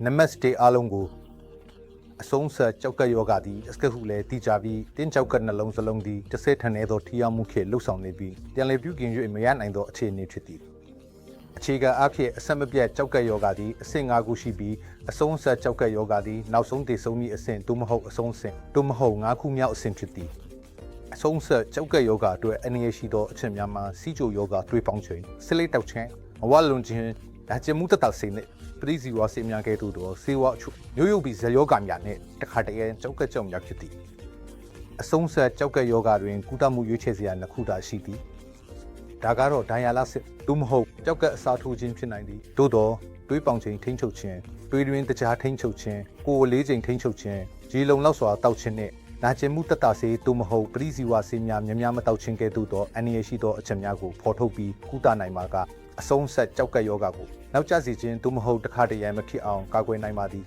နမစတေအားလုံးကိုအဆုံးဆက်ကြောက်ကပ်ယောဂသည်အစကဟုလည်းတည်ကြပြီးတင်းကြောက်ကပ်နှလုံးစလုံးသည်တစ်ဆယ်ထန်နေသောထီရောက်မှုခေလှုပ်ဆောင်နေပြီးပြန်လည်ပြုကင်၍မရနိုင်သောအခြေအနေဖြစ်သည်အခြေခံအဖြစ်အဆက်မပြတ်ကြောက်ကပ်ယောဂသည်အဆင့်၅ခုရှိပြီးအဆုံးဆက်ကြောက်ကပ်ယောဂသည်နောက်ဆုံးတည်ဆုံးသည့်အဆင့်သို့မဟုတ်အဆုံးအဆင့်သို့မဟုတ်၅ခုမြောက်အဆင့်ဖြစ်သည်အဆုံးဆက်ကြောက်ကက်ယောဂအတွက်အနေရရှိသောအချက်များမှာစီဂျိုယောဂတွေးပေါင်းခြင်းဆလိတောက်ခြင်းအဝလွန်ခြင်း ဒါကျမှုတတဆေနဲ့ပရိစီဝါစေများကဲ့သို့သောစေဝါအချို့မျိုးရုပ်ပြီးဇယောဂများနဲ့တခါတည်းကြောက်ကက်ကြောင်များဖြစ်သည်အဆုံးဆက်ကြောက်ကက်ယောဂတွင်ကုသမှုရွေးချယ်စရာနှစ်ခုသာရှိသည်ဒါကတော့ဒိုင်ယာလာစစ်သို့မဟုတ်ကြောက်ကက်အစားထိုးခြင်းဖြစ်နိုင်သည်သို့တော့တွေးပေါင်ခြင်းထိမ့်ချုပ်ခြင်းတွေးတွင်တကြားထိမ့်ချုပ်ခြင်းကိုယ်ဝလေးခြင်းထိမ့်ချုပ်ခြင်းဂျီလုံလောက်စွာတောက်ခြင်းနဲ့နာကျင်မှုတက်တာစေးသို့မဟုတ်ပရိစီဝါစေးများများများမတောက်ချင်းကဲ့သို့သောအန္တရာယ်ရှိသောအချက်များကိုဖော်ထုတ်ပြီးကုသနိုင်မှာက အဆုံးဆက်ကြောက်ကပ်ယောဂကိုနောက်ကျစေခြင်းသို့မဟုတ်တစ်ခါတရံမဖြစ်အောင်ကာကွယ်နိုင်ပါသည်